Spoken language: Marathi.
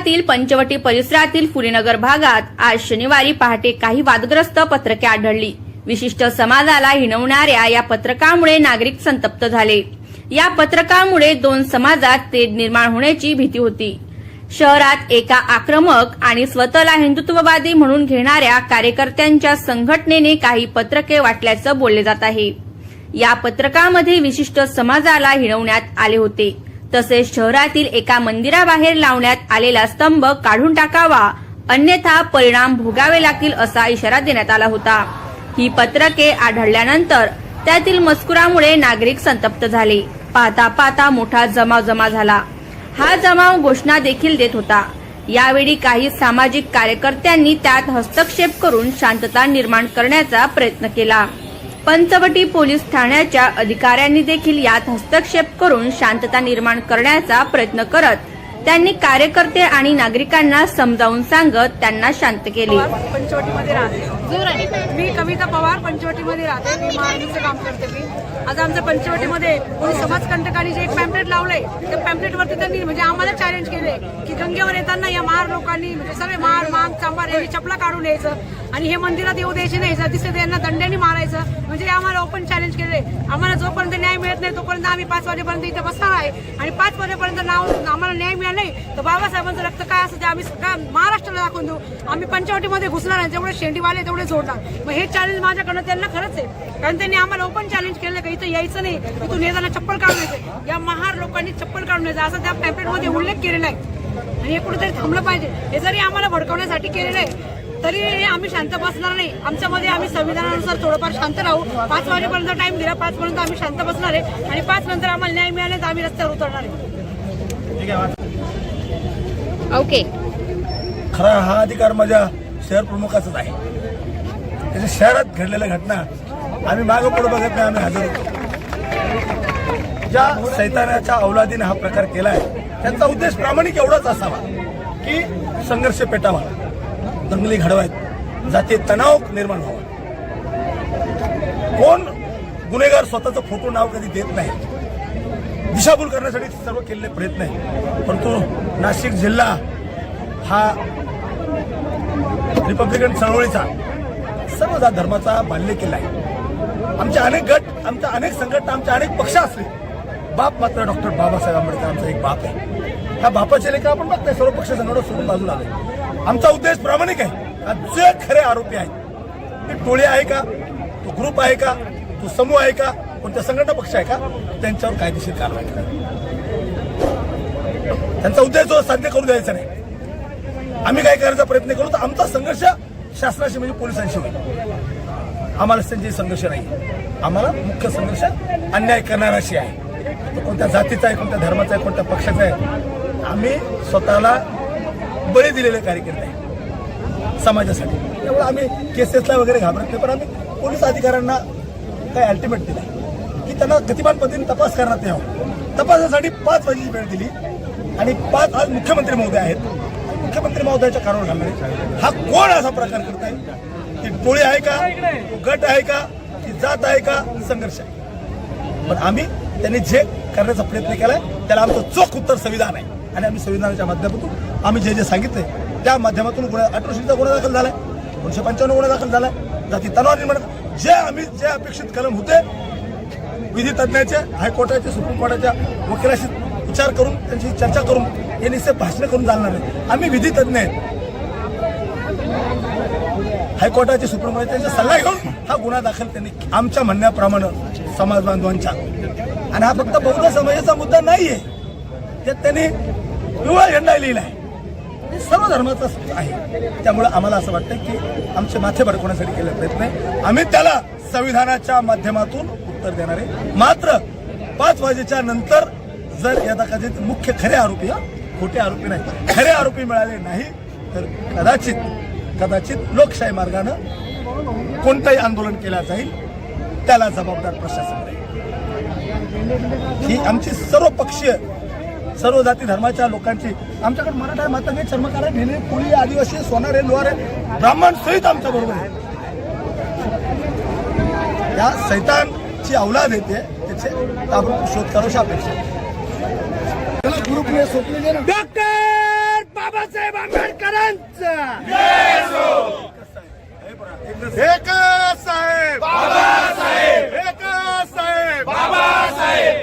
शहरातील पंचवटी परिसरातील फुलेनगर भागात आज शनिवारी पहाटे काही वादग्रस्त पत्रके आढळली. विशिष्ट समाजाला हिणवणाऱ्या या पत्रकामुळे नागरिक संतप्त झाले. या पत्रकामुळे दोन समाजात तेढ निर्माण होण्याची भीती होती. शहरात एका आक्रमक आणि स्वतःला हिंदुत्ववादी म्हणून घेणाऱ्या कार्यकर्त्यांच्या संघटनेने काही पत्रके वाटल्याचं बोलले जात आहे. या पत्रकामध्ये विशिष्ट समाजाला हिणवण्यात आले होते. तसेच शहरातील एका मंदिराबाहेर लावण्यात आलेला स्तंभ काढून टाकावा. अन्यथा परिणाम भोगावे लागतील असा इशारा देण्यात आला होता. ही पत्रके आढळल्यानंतर त्यातील मजकुरामुळे नागरिक संतप्त झाले. पाहता पाहता मोठा जमाव जमा झाला. हा जमाव घोषणा देखील देत होता. यावेळी काही सामाजिक कार्यकर्त्यांनी त्यात हस्तक्षेप करून शांतता निर्माण करण्याचा प्रयत्न केला. पंचवटी पोलीस ठाण्याच्या अधिकाऱ्यांनी देखील यात हस्तक्षेप करून शांतता निर्माण करण्याचा प्रयत्न करत त्यांनी कार्यकर्ते आणि नागरिकांना समजावून सांगत त्यांना शांत केले. पंचवटीमध्ये राहते. मी कविता पवार पंचवटीमध्ये राहते. मी मारणीचं काम करते मी. आज आमच्या पंचवटीमध्ये कोणी समाजकंटकांनी जे एक पॅम्पलेट लावलंय त्या पॅम्पलेटवरती त्यांनी म्हणजे आम्हाला चॅलेंज केले की गंगेवर येताना या महार लोकांनी म्हणजे सगळे महार मांग यांनी चपला काढून यायचं. आणि हे मंदिरात येऊ द्यायचे नाही जर दिसते यांना दंड्याने मारायचं. म्हणजे आम्हाला ओपन चॅलेंज केले आम्हाला जोपर्यंत न्याय मिळत नाही तोपर्यंत आम्ही पाच वाजेपर्यंत इथे बसणार आहे. आणि पाच वाजेपर्यंत नाव आम्हाला न्याय मिळाला नाही तर बाबासाहेबांचं रक्त काय असतं ते आम्ही सगळ्या महाराष्ट्राला दाखवून देऊ. आम्ही पंचवटीमध्ये घुसणार आहे जेवढे शेंडीवाले तेवढे जोडणार मग हे चॅलेंज माझ्याकडनं त्यांना खरंच आहे. कारण त्यांनी आम्हाला ओपन चॅलेंज केलं का इथं यायचं नाही. इथून येताना चप्पल काढून यायचं. या महार लोकांनी चप्पल काढून यायचं. असं त्या पॅम्पलेटमध्ये उल्लेख केलेला आहे. आणि हे कुठेतरी थांबलं पाहिजे. हे जरी आम्हाला भडकवण्यासाठी केलेलं आहे तरी आम्ही शांत बसणार नाही. आमच्यामध्ये आम्ही संविधानानुसार थोडंफार शांत राहू. पाच वाजेपर्यंत टाइम दिला पाच पर्यंत आम्ही शांत बसणार आहे. आणि पाच नंतर आम्हाला न्याय मिळाला तर आम्ही रस्त्यावर उतरणार आहे. ओके. खरा हा अधिकार माझ्या शहर प्रमुखाचाच आहे. त्याच्या शहरात घडलेल्या घटना आम्ही मागं पुढे बघत नाही आम्ही हजर होतो. ज्या सैतानाच्या अवलादीने हा प्रकार केलाय त्यांचा उद्देश प्रामाणिक एवढाच असावा की संघर्ष पेटावा. दंगली घडवायत जाते तणाव निर्माण व्हावा. कोण गुन्हेगार स्वतःचं फोटो नाव कधी देत नाही? दिशाभूल करण्यासाठी सर्व केलेले प्रयत्न आहेत. परंतु नाशिक जिल्हा हा रिपब्लिकन चळवळीचा सर्व जात धर्माचा बाल्य किल्ला आहे. आमचे अनेक गट आमच्या अनेक संघटना आमचे अनेक पक्ष असले बाप मात्र डॉक्टर बाबासाहेब आंबेडकर आमचा एक बाप आहे. ह्या बापाचे लेखा आपण बघताय सर्व पक्षाचा संघटना सोडून बाजूला आले. आमचा उद्देश प्रामाणिक आहे. जे खरे आरोपी आहेत ते टोळी आहे का तो ग्रुप आहे का तो समूह आहे का कोणत्या संघटना पक्ष आहे का त्यांच्यावर कायदेशीर कारवाई करा. त्यांचा उद्देश जो साध्य करू द्यायचा नाही. आम्ही काय करायचा प्रयत्न करू तर आमचा संघर्ष शासनाशी म्हणजे पोलिसांशी होईल. आम्हाला त्यांची संघर्ष नाही. आम्हाला मुख्य संघर्ष अन्याय करणाराशी आहे. तो कोणत्या जातीचा आहे कोणत्या धर्माचा आहे कोणत्या पक्षाचा आहे आम्ही स्वतःला बळी दिलेले कार्यकर्ते आहे. समाजासाठी. त्यामुळे आम्ही केसेसला वगैरे घाबरत नाही पण आम्ही पोलीस अधिकाऱ्यांना काय अल्टिमेट दिला की त्यांना गतिमान पद्धतीने तपास करण्यात यावं. तपासासाठी पाच वाजेची वेळ दिली आणि पाच आज मुख्यमंत्री महोदय आहेत. मुख्यमंत्री महोदयाच्या कारवाई घालणारे. हा कोण असा प्रकार आहे? ती टोळी आहे का? गट आहे का? ती जात आहे का? संघर्ष आहे. पण आम्ही त्यांनी जे करण्याचा प्रयत्न केलाय. त्याला आमचं चोख उत्तर संविधान आहे. आणि आम्ही संविधानाच्या माध्यमातून आम्ही जे जे सांगितले त्या माध्यमातून गुन्हा अठराशेचा गुन्हा दाखल झालाय. दोनशे पंच्याण्णव गुन्हा दाखल झालाय. जाती तणाव निर्माण जे आम्ही जे अपेक्षित कलम होते विधी तज्ञाचे हायकोर्टाचे सुप्रीम कोर्टाच्या वकिलाशी विचार करून त्यांची चर्चा करून हे निश्चित भाषण करून चालणार नाही. आम्ही विधी तज्ञ आहेत. हायकोर्टाचे सुप्रीम त्यांचा सल्ला घेऊन हा गुन्हा दाखल त्यांनी आमच्या म्हणण्याप्रमाणे समाज बांधवांच्या. आणि हा फक्त बौद्ध समाजाचा मुद्दा नाहीये. त्यात त्यांनी पिवळा झेंडा लिहिला आहे हे सर्व धर्माचा आहे. त्यामुळे आम्हाला असं वाटतं की आमचे माथे भडकवण्यासाठी केले प्रयत्न आहे? आम्ही त्याला संविधानाच्या माध्यमातून उत्तर देणार आहे. मात्र पाच वाजेच्या नंतर जर या कदाचित मुख्य खरे आरोपी खोटे आरोपी नाही खरे आरोपी मिळाले नाही तर कदाचित कदाचित लोकशाही मार्गानं कोणतंही आंदोलन केलं जाईल त्याला जबाबदार प्रशासन राहील ही आमची सर्व पक्षीय सर्व जाती धर्माच्या लोकांची आमच्याकडे मराठा मातंगे चर्मकार भिने कोळी आदिवासी सोनारे लोहारे ब्राह्मण सहित आमच्या बरोबर आहे. या सैतानची अवलाद येते त्याचे ताबडतोब शोध करायची अपेक्षा ग्रुपने सोपलेले डॉक्टर बाबासाहेब बाबासाहेब आंबेडकरांचा! एकच साहेब. बाबासाहेब. एकच साहेब. बाबासाहेब.